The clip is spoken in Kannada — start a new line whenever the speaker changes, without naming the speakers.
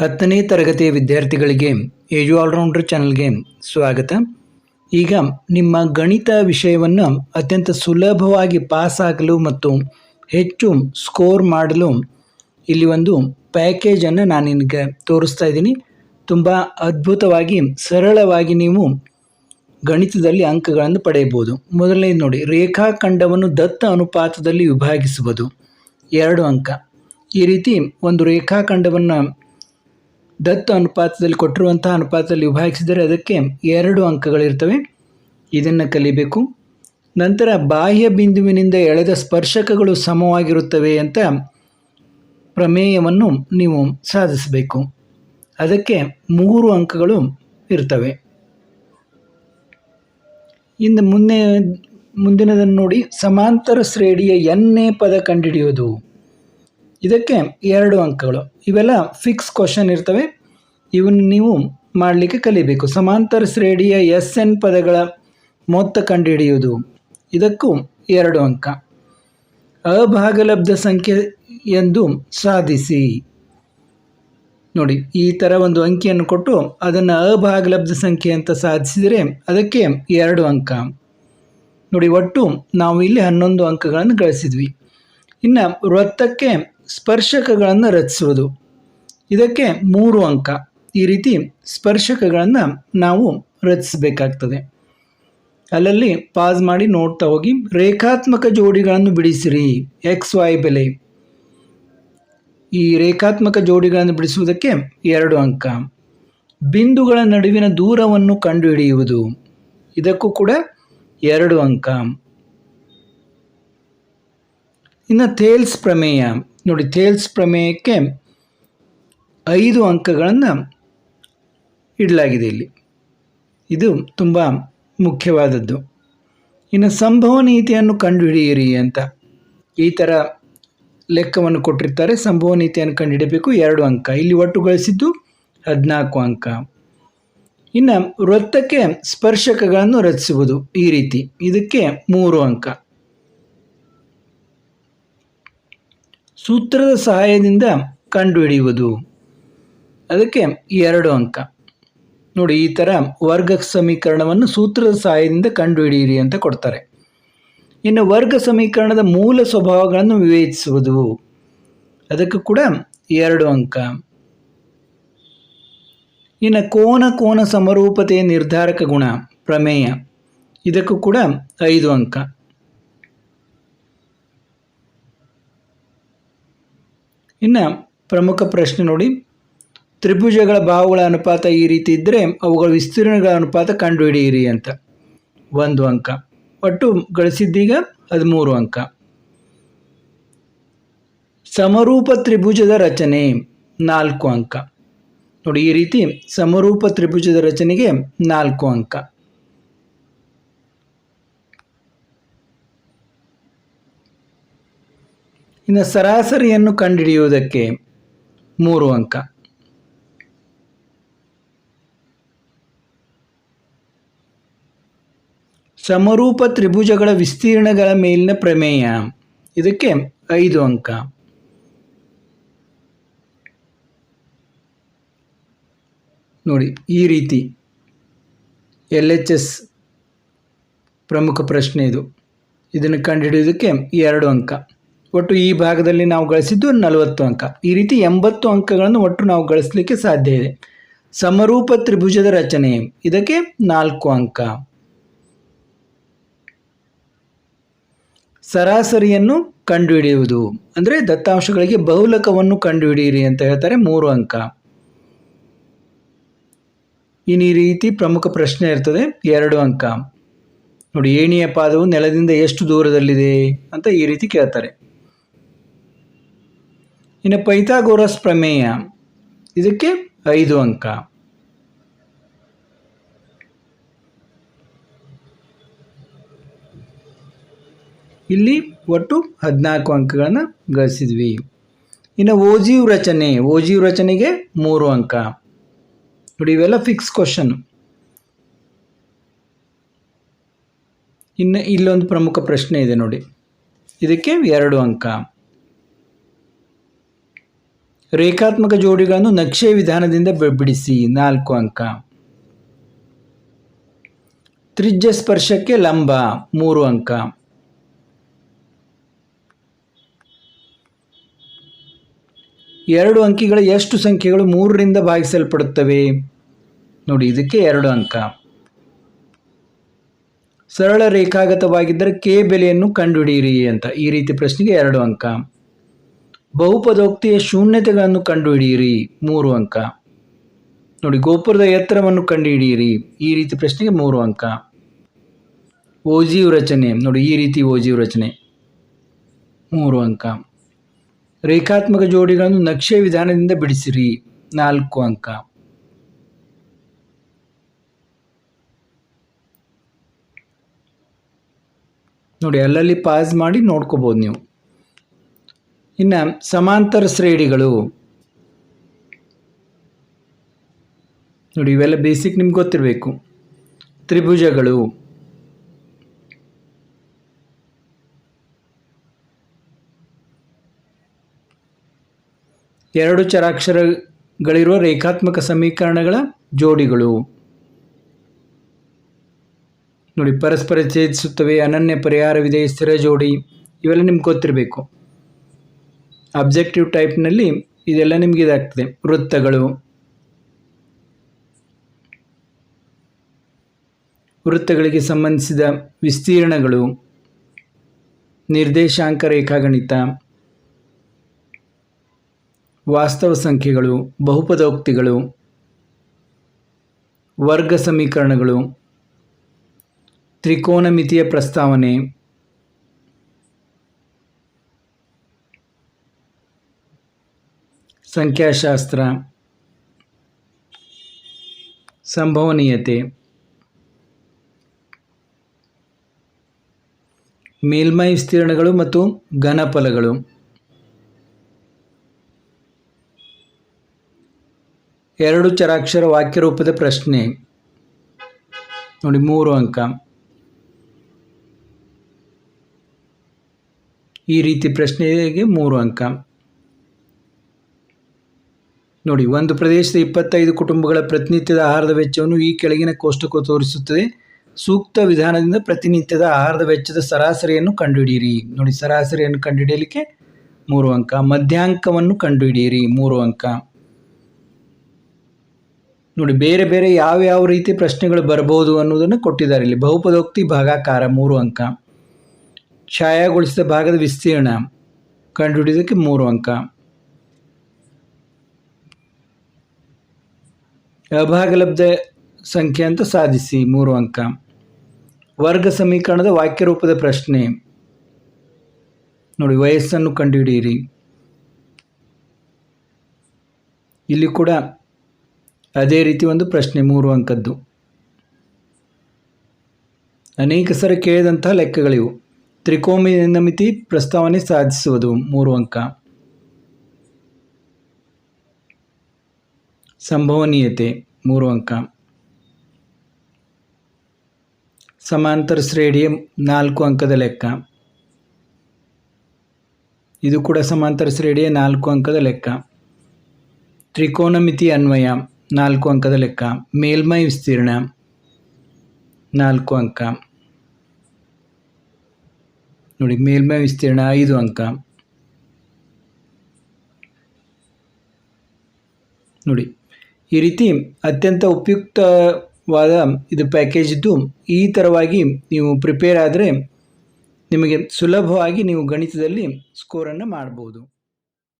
ಹತ್ತನೇ ತರಗತಿಯ ವಿದ್ಯಾರ್ಥಿಗಳಿಗೆ ಏಜು ಆಲ್ರೌಂಡರ್ ಚಾನಲ್ಗೆ ಸ್ವಾಗತ. ಈಗ ನಿಮ್ಮ ಗಣಿತ ವಿಷಯವನ್ನು ಅತ್ಯಂತ ಸುಲಭವಾಗಿ ಪಾಸಾಗಲು ಮತ್ತು ಹೆಚ್ಚು ಸ್ಕೋರ್ ಮಾಡಲು ಇಲ್ಲಿ ಒಂದು ಪ್ಯಾಕೇಜನ್ನು ನಾನು ನಿಮಗೆ ತೋರಿಸ್ತಾ ಇದ್ದೀನಿ. ತುಂಬ ಅದ್ಭುತವಾಗಿ, ಸರಳವಾಗಿ ನೀವು ಗಣಿತದಲ್ಲಿ ಅಂಕಗಳನ್ನು ಪಡೆಯಬಹುದು. ಮೊದಲನೇ ನೋಡಿ, ರೇಖಾಖಂಡವನ್ನು ದತ್ತ ಅನುಪಾತದಲ್ಲಿ ವಿಭಾಗಿಸುವುದು. ಎರಡು ಅಂಕ. ಈ ರೀತಿ ಒಂದು ರೇಖಾಖಂಡವನ್ನು ದತ್ತ ಅನುಪಾತದಲ್ಲಿ ಕೊಟ್ಟಿರುವಂತಹ ಅನುಪಾತದಲ್ಲಿ ವಿಭಾಗಿಸಿದರೆ ಅದಕ್ಕೆ ಎರಡು ಅಂಕಗಳಿರ್ತವೆ. ಇದನ್ನು ಕಲಿಬೇಕು. ನಂತರ ಬಾಹ್ಯ ಬಿಂದುವಿನಿಂದ ಎಳೆದ ಸ್ಪರ್ಶಕಗಳು ಸಮವಾಗಿರುತ್ತವೆ ಅಂತ ಪ್ರಮೇಯವನ್ನು ನೀವು ಸಾಧಿಸಬೇಕು. ಅದಕ್ಕೆ ಮೂರು ಅಂಕಗಳು ಇರ್ತವೆ. ಇನ್ನು ಮುಂದೆ, ಮುಂದಿನದನ್ನು ನೋಡಿ. ಸಮಾಂತರ ಶ್ರೇಣಿಯ ಎನ್ನೇ ಪದ ಕಂಡುಹಿಡಿಯೋದು ಇದಕ್ಕೆ ಎರಡು ಅಂಕಗಳು. ಇವೆಲ್ಲ ಫಿಕ್ಸ್ ಕ್ವಶನ್ ಇರ್ತವೆ. ಇವನ್ನ ನೀವು ಮಾಡಲಿಕ್ಕೆ ಕಲಿಬೇಕು. ಸಮಾಂತರ ಶ್ರೇಣಿಯ ಎಸ್ ಎನ್ ಪದಗಳ ಮೊತ್ತ ಕಂಡುಹಿಡಿಯುವುದು. ಇದಕ್ಕೂ ಎರಡು ಅಂಕ. ಅಭಾಗಲಬ್ಧ ಸಂಖ್ಯೆ ಎಂದು ಸಾಧಿಸಿ. ನೋಡಿ, ಈ ಥರ ಒಂದು ಅಂಕಿಯನ್ನು ಕೊಟ್ಟು ಅದನ್ನು ಅಭಾಗಲಬ್ಧ ಸಂಖ್ಯೆ ಅಂತ ಸಾಧಿಸಿದರೆ ಅದಕ್ಕೆ ಎರಡು ಅಂಕ. ನೋಡಿ, ಒಟ್ಟು ನಾವು ಇಲ್ಲಿ ಹನ್ನೊಂದು ಅಂಕಗಳನ್ನು ಗಳಿಸಿದ್ವಿ. ಇನ್ನು ವೃತ್ತಕ್ಕೆ ಸ್ಪರ್ಶಕಗಳನ್ನು ರಚಿಸುವುದು. ಇದಕ್ಕೆ ಮೂರು ಅಂಕ. ಈ ರೀತಿ ಸ್ಪರ್ಶಕಗಳನ್ನು ನಾವು ರಚಿಸಬೇಕಾಗ್ತದೆ. ಅಲ್ಲಲ್ಲಿ ಪಾಸ್ ಮಾಡಿ ನೋಡ್ತಾ ಹೋಗಿ. ರೇಖಾತ್ಮಕ ಜೋಡಿಗಳನ್ನು ಬಿಡಿಸಿರಿ. ಎಕ್ಸ್ ವೈ ಬೆಲೆ. ಈ ರೇಖಾತ್ಮಕ ಜೋಡಿಗಳನ್ನು ಬಿಡಿಸುವುದಕ್ಕೆ ಎರಡು ಅಂಕ. ಬಿಂದುಗಳ ನಡುವಿನ ದೂರವನ್ನು ಕಂಡುಹಿಡಿಯುವುದು. ಇದಕ್ಕೂ ಕೂಡ ಎರಡು ಅಂಕ. ಇನ್ನು ಥೇಲ್ಸ್ ಪ್ರಮೇಯ. ನೋಡಿ ಥೇಲ್ಸ್ ಪ್ರಮೇಯಕ್ಕೆ ಐದು ಅಂಕಗಳನ್ನು ಇಡಲಾಗಿದೆ ಇಲ್ಲಿ. ಇದು ತುಂಬ ಮುಖ್ಯವಾದದ್ದು. ಇನ್ನು ಸಂಭವನೀಯತೆಯನ್ನು ಕಂಡುಹಿಡಿಯಿರಿ ಅಂತ. ಈ ಥರ ಲೆಕ್ಕವನ್ನು ಕೊಟ್ಟಿರ್ತಾರೆ. ಸಂಭವನೀಯತೆಯನ್ನು ಕಂಡುಹಿಡಬೇಕು ಎರಡು ಅಂಕ. ಇಲ್ಲಿ ಒಟ್ಟು ಗಳಿಸಿದ್ದು ಹದಿನಾಲ್ಕು ಅಂಕ. ಇನ್ನು ವೃತ್ತಕ್ಕೆ ಸ್ಪರ್ಶಕಗಳನ್ನು ರಚಿಸುವುದು ಈ ರೀತಿ. ಇದಕ್ಕೆ ಮೂರು ಅಂಕ. ಸೂತ್ರದ ಸಹಾಯದಿಂದ ಕಂಡುಹಿಡಿಯುವುದು. ಅದಕ್ಕೆ ಎರಡು ಅಂಕ. ನೋಡಿ, ಈ ಥರ ವರ್ಗ ಸಮೀಕರಣವನ್ನು ಸೂತ್ರದ ಸಹಾಯದಿಂದ ಕಂಡುಹಿಡಿಯಿರಿ ಅಂತ ಕೊಡ್ತಾರೆ. ಇನ್ನು ವರ್ಗ ಸಮೀಕರಣದ ಮೂಲ ಸ್ವಭಾವಗಳನ್ನು ವಿವೇಚಿಸುವುದು. ಅದಕ್ಕೂ ಕೂಡ ಎರಡು ಅಂಕ. ಇನ್ನು ಕೋನ ಕೋನ ಸಮರೂಪತೆಯ ನಿರ್ಧಾರಕ ಗುಣ ಪ್ರಮೇಯ. ಇದಕ್ಕೂ ಕೂಡ ಐದು ಅಂಕ. ಇನ್ನು ಪ್ರಮುಖ ಪ್ರಶ್ನೆ ನೋಡಿ. ತ್ರಿಭುಜಗಳ ಬಾಹುಗಳ ಅನುಪಾತ ಈ ರೀತಿ ಇದ್ದರೆ ಅವುಗಳ ವಿಸ್ತೀರ್ಣಗಳ ಅನುಪಾತ ಕಂಡುಹಿಡಿಯಿರಿ ಅಂತ. ಒಂದು ಅಂಕ. ಒಟ್ಟು ಗಳಿಸಿದ್ದೀಗ ಹದಿಮೂರು ಅಂಕ. ಸಮರೂಪ ತ್ರಿಭುಜದ ರಚನೆ ನಾಲ್ಕು ಅಂಕ. ನೋಡಿ ಈ ರೀತಿ ಸಮರೂಪ ತ್ರಿಭುಜದ ರಚನೆಗೆ ನಾಲ್ಕು ಅಂಕ. ಇನ್ನು ಸರಾಸರಿಯನ್ನು ಕಂಡುಹಿಡಿಯುವುದಕ್ಕೆ ಮೂರು ಅಂಕ. ಸಮರೂಪ ತ್ರಿಭುಜಗಳ ವಿಸ್ತೀರ್ಣಗಳ ಮೇಲಿನ ಪ್ರಮೇಯ. ಇದಕ್ಕೆ ಐದು ಅಂಕ. ನೋಡಿ, ಈ ರೀತಿ. ಎಲ್ ಎಚ್ ಎಸ್ ಪ್ರಮುಖ ಪ್ರಶ್ನೆ ಇದು. ಇದನ್ನು ಕಂಡುಹಿಡಿಯೋದಕ್ಕೆ ಎರಡು ಅಂಕ. ಒಟ್ಟು ಈ ಭಾಗದಲ್ಲಿ ನಾವು ಗಳಿಸಿದ್ದು ನಲವತ್ತು ಅಂಕ. ಈ ರೀತಿ ಎಂಬತ್ತು ಅಂಕಗಳನ್ನು ಒಟ್ಟು ನಾವು ಗಳಿಸಲಿಕ್ಕೆ ಸಾಧ್ಯ ಇದೆ. ಸಮರೂಪ ತ್ರಿಭುಜದ ರಚನೆ. ಇದಕ್ಕೆ ನಾಲ್ಕು ಅಂಕ. ಸರಾಸರಿಯನ್ನು ಕಂಡುಹಿಡಿಯುವುದು. ಅಂದರೆ ದತ್ತಾಂಶಗಳಿಗೆ ಬಹುಲಕವನ್ನು ಕಂಡುಹಿಡಿಯಿರಿ ಅಂತ ಹೇಳ್ತಾರೆ ಮೂರು ಅಂಕ. ಇನ್ನು ಈ ರೀತಿ ಪ್ರಮುಖ ಪ್ರಶ್ನೆ ಇರ್ತದೆ, ಎರಡು ಅಂಕ. ನೋಡಿ, ಏಣಿಯ ಪಾದವು ನೆಲದಿಂದ ಎಷ್ಟು ದೂರದಲ್ಲಿದೆ ಅಂತ ಈ ರೀತಿ ಕೇಳ್ತಾರೆ. ಇನ್ನು ಪೈಥಾಗೋರಸ್ ಪ್ರಮೇಯ. ಇದಕ್ಕೆ ಐದು ಅಂಕ. ಇಲ್ಲಿ ಒಟ್ಟು ಹದಿನಾಲ್ಕು ಅಂಕಗಳನ್ನು ಗಳಿಸಿದ್ವಿ. ಇನ್ನು ಓಜೀವ್ ರಚನೆ. ಓಜೀವ್ ರಚನೆಗೆ ಮೂರು ಅಂಕ. ನೋಡಿ, ಇವೆಲ್ಲ ಫಿಕ್ಸ್ ಕ್ವಶನ್ ಇನ್ನು ಇಲ್ಲೊಂದು ಪ್ರಮುಖ ಪ್ರಶ್ನೆ ಇದೆ ನೋಡಿ. ಇದಕ್ಕೆ ಎರಡು ಅಂಕ. ರೇಖಾತ್ಮಕ ಜೋಡಿಗಳನ್ನು ನಕ್ಷೆ ವಿಧಾನದಿಂದ ಬಿಡಿಸಿ. ನಾಲ್ಕು ಅಂಕ. ತ್ರಿಜ್ಯ ಸ್ಪರ್ಶಕ್ಕೆ ಲಂಬ. ಮೂರು ಅಂಕ. ಎರಡು ಅಂಕಿಗಳ ಎಷ್ಟು ಸಂಖ್ಯೆಗಳು ಮೂರರಿಂದ ಭಾಗಿಸಲ್ಪಡುತ್ತವೆ? ನೋಡಿ, ಇದಕ್ಕೆ ಎರಡು ಅಂಕ. ಸರಳ ರೇಖಾಗತವಾಗಿದ್ದರೆ ಕೆ ಬೆಲೆಯನ್ನು ಕಂಡುಹಿಡಿಯಿರಿ ಅಂತ. ಈ ರೀತಿ ಪ್ರಶ್ನೆಗೆ ಎರಡು ಅಂಕ. ಬಹುಪದೋಕ್ತಿಯ ಶೂನ್ಯತೆಗಳನ್ನು ಕಂಡುಹಿಡಿಯಿರಿ. ಮೂರು ಅಂಕ. ನೋಡಿ, ಗೋಪುರದ ಎತ್ತರವನ್ನು ಕಂಡುಹಿಡಿಯಿರಿ. ಈ ರೀತಿ ಪ್ರಶ್ನೆಗೆ ಮೂರು ಅಂಕ. ಓಜಿಯು ರಚನೆ ನೋಡಿ, ಈ ರೀತಿ ಓಜಿಯು ರಚನೆ ಮೂರು ಅಂಕ. ರೇಖಾತ್ಮಕ ಜೋಡಿಗಳನ್ನು ನಕ್ಷೆ ವಿಧಾನದಿಂದ ಬಿಡಿಸಿರಿ. ನಾಲ್ಕು ಅಂಕ. ನೋಡಿ, ಅಲ್ಲಲ್ಲಿ ಪಾಸ್ ಮಾಡಿ ನೋಡ್ಕೋಬೋದು ನೀವು. ಇನ್ನು ಸಮಾಂತರ ಶ್ರೇಣಿಗಳು. ನೋಡಿ, ಇವೆಲ್ಲ ಬೇಸಿಕ್ ನಿಮ್ಗೆ ಗೊತ್ತಿರಬೇಕು. ತ್ರಿಭುಜಗಳು. ಎರಡು ಚರಾಕ್ಷರಗಳಿರುವ ರೇಖಾತ್ಮಕ ಸಮೀಕರಣಗಳ ಜೋಡಿಗಳು. ನೋಡಿ, ಪರಸ್ಪರ ಛೇದಿಸುತ್ತವೆ, ಅನನ್ಯ ಪರಿಹಾರವಿದೆ, ಸ್ಥಿರ ಜೋಡಿ, ಇವೆಲ್ಲ ನಿಮ್ಗೆ ಗೊತ್ತಿರಬೇಕು. ಅಬ್ಜೆಕ್ಟಿವ್ ಟೈಪ್ನಲ್ಲಿ ಇದೆಲ್ಲ ನಿಮಗೆ ಇದಾಗ್ತದೆ. ವೃತ್ತಗಳು. ವೃತ್ತಗಳಿಗೆ ಸಂಬಂಧಿಸಿದ ವಿಸ್ತೀರ್ಣಗಳು. ನಿರ್ದೇಶಾಂಕ ರೇಖಾಗಣಿತ. ವಾಸ್ತವ ಸಂಖ್ಯೆಗಳು. ಬಹುಪದೋಕ್ತಿಗಳು. ವರ್ಗ ಸಮೀಕರಣಗಳು. ತ್ರಿಕೋನಮಿತಿಯ ಪ್ರಸ್ತಾವನೆ. ಸಂಖ್ಯಾಶಾಸ್ತ್ರ, ಸಂಭವನೀಯತೆ, ಮೇಲ್ಮೈ ವಿಸ್ತೀರ್ಣಗಳು ಮತ್ತು ಘನಫಲಗಳು. ಎರಡು ಚರಾಕ್ಷರ ವಾಕ್ಯರೂಪದ ಪ್ರಶ್ನೆ. ನೋಡಿ, ಮೂರು ಅಂಕ. ಈ ರೀತಿ ಪ್ರಶ್ನೆಗೆ ಮೂರು ಅಂಕ. ನೋಡಿ, ಒಂದು ಪ್ರದೇಶದ ಇಪ್ಪತ್ತೈದು ಕುಟುಂಬಗಳ ಪ್ರತಿನಿತ್ಯದ ಆಹಾರದ ವೆಚ್ಚವನ್ನು ಈ ಕೆಳಗಿನ ಕೋಷ್ಟಕ ತೋರಿಸುತ್ತದೆ. ಸೂಕ್ತ ವಿಧಾನದಿಂದ ಪ್ರತಿನಿತ್ಯದ ಆಹಾರದ ವೆಚ್ಚದ ಸರಾಸರಿಯನ್ನು ಕಂಡುಹಿಡಿಯಿರಿ. ನೋಡಿ, ಸರಾಸರಿಯನ್ನು ಕಂಡುಹಿಡಿಯಲಿಕ್ಕೆ ಮೂರು ಅಂಕ, ಮಧ್ಯಾಂಕವನ್ನು ಕಂಡುಹಿಡಿಯಿರಿ, ಮೂರು ಅಂಕ. ನೋಡಿ, ಬೇರೆ ಬೇರೆ ಯಾವ ಯಾವ ರೀತಿ ಪ್ರಶ್ನೆಗಳು ಬರಬಹುದು ಅನ್ನೋದನ್ನು ಕೊಟ್ಟಿದ್ದಾರೆ. ಇಲ್ಲಿ ಬಹುಪದೋಕ್ತಿ ಭಾಗಾಕಾರ, ಮೂರು ಅಂಕ. ಛಾಯಾಗೊಳಿಸಿದ ಭಾಗದ ವಿಸ್ತೀರ್ಣ ಕಂಡುಹಿಡಿಯೋದಕ್ಕೆ ಮೂರು ಅಂಕ. ಅಭಾಗಲಬ್ಧ ಸಂಖ್ಯೆ ಅಂತ ಸಾಧಿಸಿ, ಮೂರು ಅಂಕ. ವರ್ಗ ಸಮೀಕರಣದ ವಾಕ್ಯ ರೂಪದ ಪ್ರಶ್ನೆ. ನೋಡಿ, ವಯಸ್ಸನ್ನು ಕಂಡುಹಿಡಿಯಿರಿ. ಇಲ್ಲಿ ಕೂಡ ಅದೇ ರೀತಿ ಒಂದು ಪ್ರಶ್ನೆ, ಮೂರು ಅಂಕದ್ದು. ಅನೇಕ ಸರ ಕೇಳಿದಂತಹ ಲೆಕ್ಕಗಳಿವು. ತ್ರಿಕೋಮಿನ ಮಿತಿ ಪ್ರಸ್ತಾವನೆ ಸಾಧಿಸುವುದು, ಮೂರು ಅಂಕ. ಸಂಭವನೀಯತೆ, ಮೂರು ಅಂಕ. ಸಮಾಂತರ ಶ್ರೇಣಿಯ ನಾಲ್ಕು ಅಂಕದ ಲೆಕ್ಕ. ಇದು ಕೂಡ ಸಮಾಂತರ ಶ್ರೇಣಿಯ ನಾಲ್ಕು ಅಂಕದ ಲೆಕ್ಕ. ತ್ರಿಕೋನಮಿತಿ ಅನ್ವಯ, ನಾಲ್ಕು ಅಂಕದ ಲೆಕ್ಕ. ಮೇಲ್ಮೈ ವಿಸ್ತೀರ್ಣ, ನಾಲ್ಕು ಅಂಕ. ನೋಡಿ, ಮೇಲ್ಮೈ ವಿಸ್ತೀರ್ಣ ಐದು ಅಂಕ. ನೋಡಿ ಈ ರೀತಿ ಅತ್ಯಂತ ಉಪಯುಕ್ತವಾದ ಇದು ಪ್ಯಾಕೇಜ್ ಇದ್ದು ಈ ಥರವಾಗಿ ನೀವು ಪ್ರಿಪೇರ್ ಆದರೆ ನಿಮಗೆ ಸುಲಭವಾಗಿ ನೀವು ಗಣಿತದಲ್ಲಿ ಸ್ಕೋರನ್ನು ಮಾಡ್ಬೋದು.